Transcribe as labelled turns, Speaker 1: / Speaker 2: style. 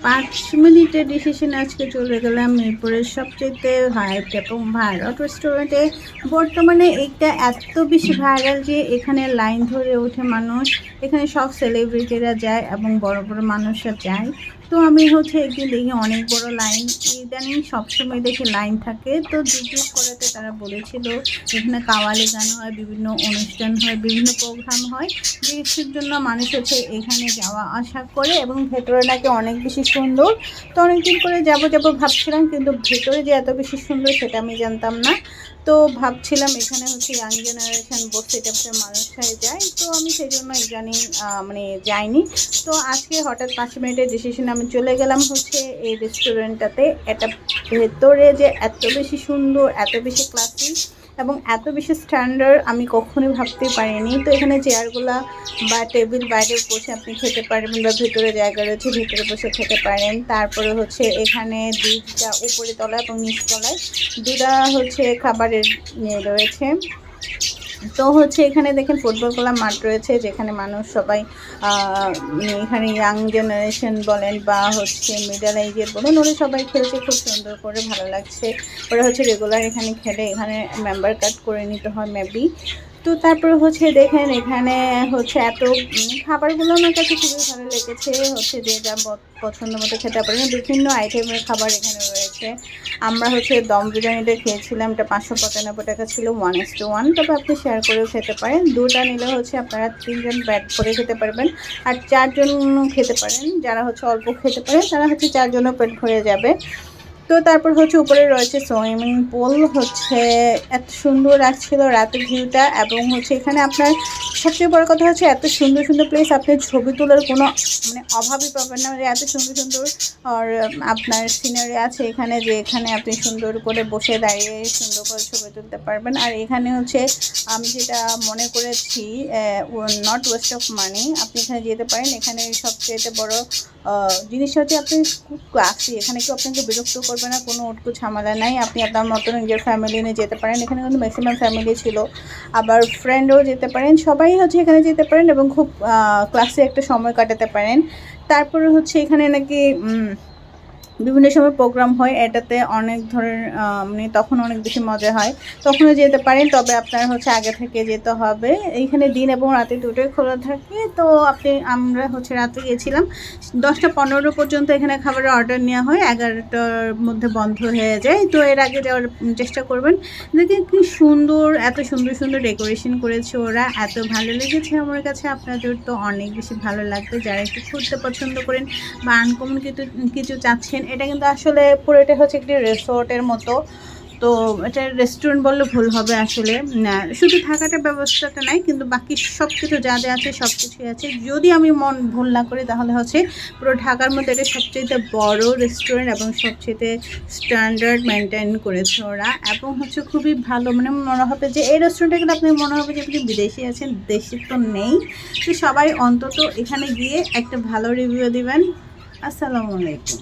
Speaker 1: পাঁচ মিনিটের ডিসিশন আজকে চলে গেলাম মিরপুরের সবচেয়ে হাইট এবং ভাইরাল রেস্টুরেন্টে বর্তমানে এটা এত বেশি ভাইরাল যে এখানে লাইন ধরে ওঠে মানুষ। এখানে সব সেলিব্রিটিরা যায় এবং বড় বড় মানুষরা যায়। তো আমি হচ্ছে একদিন দেখি অনেক বড় লাইন ইদানিং সবসময় দেখি লাইন থাকে। তো জিজ্ঞেস করাতে তারা বলেছিল এখানে কাওয়ালি গান হয়, বিভিন্ন অনুষ্ঠান হয়, বিভিন্ন প্রোগ্রাম হয়। যেটির জন্য মানুষ হচ্ছে এখানে যাওয়া আসা করে এবং ভেতরে নাকি অনেক বেশি সুন্দর। তো অনেকদিন করে যাব যাব ভাবছিলাম, কিন্তু ভেতরে যে এত বেশি সুন্দর সেটা আমি জানতাম না। তো ভাবছিলাম এখানে হচ্ছে ইয়াং জেনারেশন বসে টাইপের মানুষরাই যায় তো আমি সেই জন্য ইদানিং মানে যাইনি। তো আজকে হঠাৎ পাঁচ মিনিটের ডিসিশন আমি চলে গেলাম হচ্ছে এই রেস্টুরেন্টটাতে এটা ভেতরে যে এত বেশি সুন্দর, এত বেশি ক্লাসিক এবং এত বেশি স্ট্যান্ডার্ড আমি কখনোই ভাবতে পারিনি। তো এখানে চেয়ারগুলা বা টেবিল বাইরে বসে আপনি খেতে পারবেন বা ভেতরে জায়গা রয়েছে, ভিতরে বসে খেতে পারেন। তারপরে হচ্ছে এখানে দুইটা উপরে তলায় এবং নিচতলায় দুটা হচ্ছে খাবারের ইয়ে রয়েছে। তো হচ্ছে এখানে দেখেন ফুটবল খেলার মাঠ রয়েছে, যেখানে মানুষ সবাই এখানে ইয়াং জেনারেশন বলেন বা হচ্ছে মিডল এজের বলেন, ওরা সবাই খেলছে, খুব সুন্দর করে, ভালো লাগছে। ওরা হচ্ছে রেগুলার এখানে খেলে, এখানে মেম্বার কার্ড করে নিতে হয় মেবি তো তারপরে হচ্ছে দেখেন এখানে হচ্ছে এত খাবারগুলো আমার কাছে খুবই ভালো লেগেছে, হচ্ছে যে যা পছন্দ মতো খেতে পারেন। বিভিন্ন আইটেমের খাবার এখানে রয়েছে। আমরা হচ্ছে দম বিরিয়ানিটা খেয়েছিলাম, এটা পাঁচশো পঁচানব্বই টাকা ছিল ওয়ান এস টু ওয়ান তবে আপনি শেয়ার করেও খেতে পারেন। দুটা নিলে হচ্ছে আপনারা তিনজন ব্যাট করে খেতে পারবেন। আর চারজন খেতে পারেন। যারা হচ্ছে অল্প খেতে পারেন, তারা হচ্ছে চারজনও পেট ভরে যাবে। তো তারপর হচ্ছে উপরে রয়েছে সুইমিং পুল হচ্ছে এত সুন্দর লাগছিল রাতের ভিউটা এবং হচ্ছে এখানে আপনার সবচেয়ে বড় কথা হচ্ছে এত সুন্দর সুন্দর প্লেস আপনি ছবি তোলার কোনো মানে অভাবই পাবেন না। যে এত সুন্দর সুন্দর আর আপনার সিনারি আছে এখানে যে এখানে আপনি সুন্দর করে বসে দাঁড়িয়ে সুন্দর করে ছবি তুলতে পারবেন। আর এখানে হচ্ছে আমি যেটা মনে করেছি নট ওয়েস্ট অফ মানি আপনি এখানে যেতে পারেন। এখানে সবচেয়ে বড় জিনিস হচ্ছে আপনি খুব ক্লাসি এখানে কেউ আপনাকে বিরক্ত করবে না, কোনো ওটকু ঝামেলা নাই। আপনি আপনার মতন নিজের ফ্যামিলি নিয়ে যেতে পারেন। এখানে কিন্তু ম্যাক্সিমাম ফ্যামিলি ছিল। আবার ফ্রেন্ডও যেতে পারেন। সবাই হচ্ছে এখানে যেতে পারেন এবং খুব ক্লাসে একটা সময় কাটাতে পারেন। তারপরে হচ্ছে এখানে নাকি বিভিন্ন সময় প্রোগ্রাম হয়, এটাতে অনেক ধরনের মানে তখন অনেক বেশি মজা হয়। তখনও যেতে পারেন, তবে আপনার হচ্ছে আগে থেকে যেতে হবে। এইখানে দিন এবং রাতে দুটোই খোলা থাকে, তো আপনি, আমরা হচ্ছে রাতে গিয়েছিলাম। দশটা পনেরো পর্যন্ত এখানে খাবারের অর্ডার নেওয়া হয়, এগারোটার মধ্যে বন্ধ হয়ে যায়। তো এর আগে যাওয়ার চেষ্টা করবেন। দেখেন কি সুন্দর, এত সুন্দর সুন্দর ডেকোরেশন করেছে ওরা। এত ভালো লেগেছে আমার কাছে, আপনাদের তো অনেক বেশি ভালো লাগবে। যারা একটু ঘুরতে পছন্দ করেন বা আনকমন কিছু কিছু চাচ্ছেন এটা কিন্তু আসলে পুরোটা হচ্ছে একটি রিসোর্টের মতো। তো এটা রেস্টুরেন্ট বললে ভুল হবে আসলে। শুধু থাকাটা ব্যবস্থাটা নাই, কিন্তু বাকি সব কিছু যা যা আছে সব কিছুই আছে। যদি আমি মন ভুল না করি, তাহলে হচ্ছে পুরো ঢাকার মধ্যে এটা সবচেয়ে বড় রেস্টুরেন্ট এবং সবচেয়ে স্ট্যান্ডার্ড মেনটেন করেছে ওরা। এবং হচ্ছে খুবই ভালো মানে মনে হবে যে এই রেস্টুরেন্টে গেলে আপনি মনে হবে যে আপনি বিদেশি আছেন, দেশি তো নেই। তো সবাই অন্তত এখানে গিয়ে একটা ভালো রিভিউ দিবেন। আসসালামু আলাইকুম।